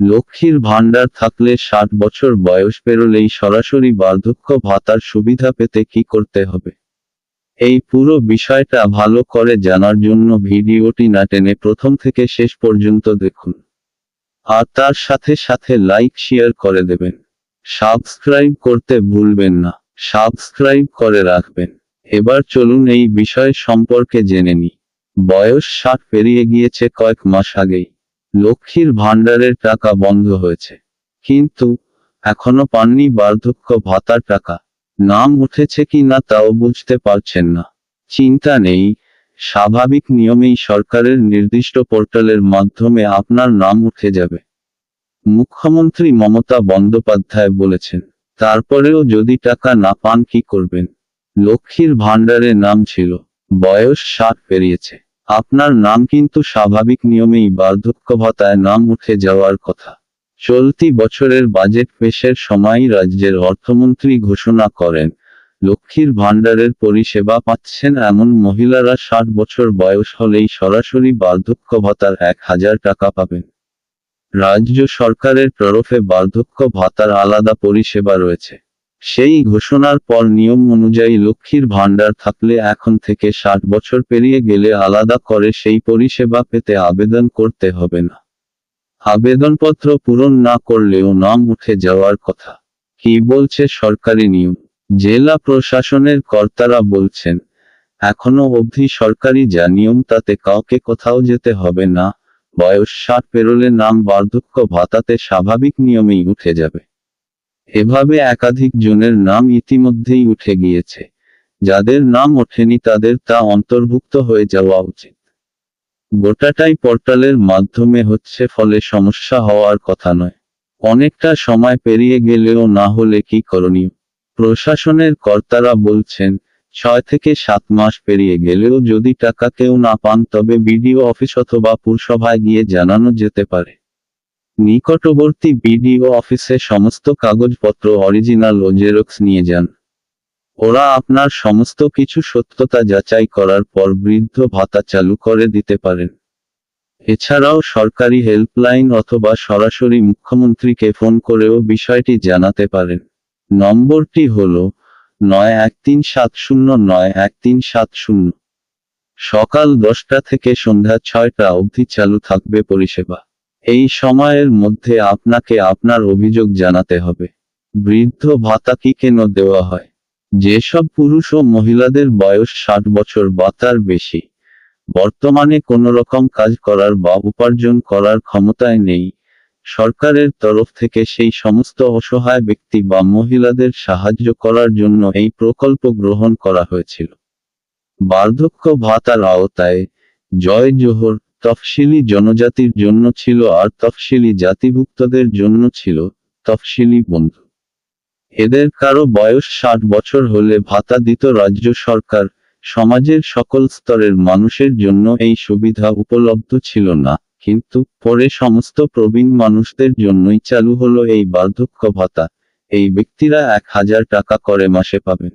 লক্ষ্মীর ভাণ্ডার থাকলে ষাট বছর বয়স পেরোলেই সরাসরি বার্ধক্য ভাতার সুবিধা পেতে কি করতে হবে? এই পুরো বিষয়টা ভালো করে জানার জন্য ভিডিওটি না টেনে প্রথম থেকে শেষ পর্যন্ত দেখুন। আর তার সাথে সাথে লাইক, শেয়ার করে দেবেন। সাবস্ক্রাইব করতে ভুলবেন না। সাবস্ক্রাইব করে রাখবেন। এবার চলুন এই বিষয় সম্পর্কে জেনে নিই। বয়স ষাট পেরিয়ে গিয়েছে কয়েক মাস আগেই। লক্ষ্মীর ভাণ্ডারের টাকা বন্ধ হয়েছে। কিন্তু, এখনও পাননি বার্ধক্য ভাতার টাকা। নাম উঠেছে কি না তাও বুঝতে পারছেন না। চিন্তা নেই, স্বাভাবিক নিয়মেই সরকারের নির্দিষ্ট পোর্টালের মাধ্যমে আপনার নাম উঠে যাবে। মুখ্যমন্ত্রী মমতা বন্দ্যোপাধ্যায় বলেছেন, তারপরেও যদি টাকা না পান কি করবেন? লক্ষ্মীর ভাণ্ডারে নাম ছিল, বয়স ষাট পেরিয়েছে। আপনার নাম কিন্তু স্বাভাবিক নিয়মেই বার্ধক্য ভাতায় নাম উঠে যাওয়ার কথা। চলতি বছরের বাজেট পেশের সময় রাজ্যের অর্থমন্ত্রী ঘোষণা করেন, লক্ষ্মীর ভাণ্ডারের পরিষেবা পাচ্ছেন এমন মহিলারা ষাট বছর বয়স হলেই সরাসরি বার্ধক্য ভাতার এক হাজার টাকা পাবেন। রাজ্য সরকারের তরফে বার্ধক্য ভাতার আলাদা পরিষেবা রয়েছে। সেই ঘোষণার পর নিয়ম অনুযায়ী লক্ষ্মীর ভাণ্ডার থাকলে এখন থেকে ষাট বছর পেরিয়ে গেলে আলাদা করে সেই পরিষেবা পেতে আবেদন করতে হবে না। আবেদনপত্র পূরণ না করলেও নাম উঠে যাওয়ার কথা। কি বলছে সরকারি নিয়ম? জেলা প্রশাসনের কর্তারা বলছেন, এখনও অবধি সরকারি যা নিয়ম তাতে কাউকে কোথাও যেতে হবে না, বয়স ষাট পেরোলে নাম বার্ধক্য ভাতাতে স্বাভাবিক নিয়মেই উঠে যাবে। এভাবে একাধিক জনের নাম ইতিমধ্যেই উঠে গিয়েছে। যাদের নাম ওঠেনি তাদের তা অন্তর্ভুক্ত হয়ে যাওয়া উচিত। গোটাটাই পোর্টালের মাধ্যমে হচ্ছে ফলে সমস্যা হওয়ার কথা নয়। অনেকটা সময় পেরিয়ে গেলেও না হলে কি করণীয়? প্রশাসনের কর্তারা বলছেন, ছয় থেকে সাত মাস পেরিয়ে গেলেও যদি টাকা কেউ না পান তবে বিডিও অফিস অথবা পুরসভায় গিয়ে জানানো যেতে পারে। নিকটবর্তী বিডিও অফিসে সমস্ত কাগজপত্র অরিজিনাল ও জেরক্স নিয়ে যান। ওরা আপনার সমস্ত কিছু সত্যতা যাচাই করার পর বৃদ্ধ ভাতা চালু করে দিতে পারেন। এছাড়াও সরকারি হেল্পলাইন অথবা সরাসরি মুখ্যমন্ত্রীকে ফোন করেও বিষয়টি জানাতে পারেন। নম্বরটি হল নয় এক তিন সাত শূন্য নয় এক তিন সাত শূন্য। সকাল দশটা থেকে সন্ধ্যা ছয়টা অবধি চালু থাকবে পরিষেবা। এই সময়ের মধ্যে আপনাকে আপনার অভিযোগ জানাতে হবে। বৃদ্ধ ভাতা কি কেন দেওয়া হয়? যেসব পুরুষ ও মহিলাদের বয়স ষাট বছর বা তার বেশি, বর্তমানে কোনো রকম কাজ করার বা উপার্জন করার ক্ষমতায় নেই। সরকারের তরফ থেকে সেই সমস্ত অসহায় ব্যক্তি বা মহিলাদের সাহায্য করার জন্য এই প্রকল্প গ্রহণ করা হয়েছিল। বার্ধক্য ভাতার আওতায় জয় জোহর তফসিলি জনজাতির জন্য ছিল আর তফসিলি জাতিভুক্তদের জন্য ছিল তফসিলি বন্ধু। এদের কারও বয়স ষাট বছর হলে ভাতা দিত রাজ্য সরকার, সমাজের সকল স্তরের মানুষের জন্য এই সুবিধা উপলব্ধ ছিল না, কিন্তু পরে সমস্ত প্রবীণ মানুষদের জন্যই চালু হলো এই বার্ধক্য ভাতা, এই ব্যক্তিরা এক হাজার টাকা করে মাসে পাবেন।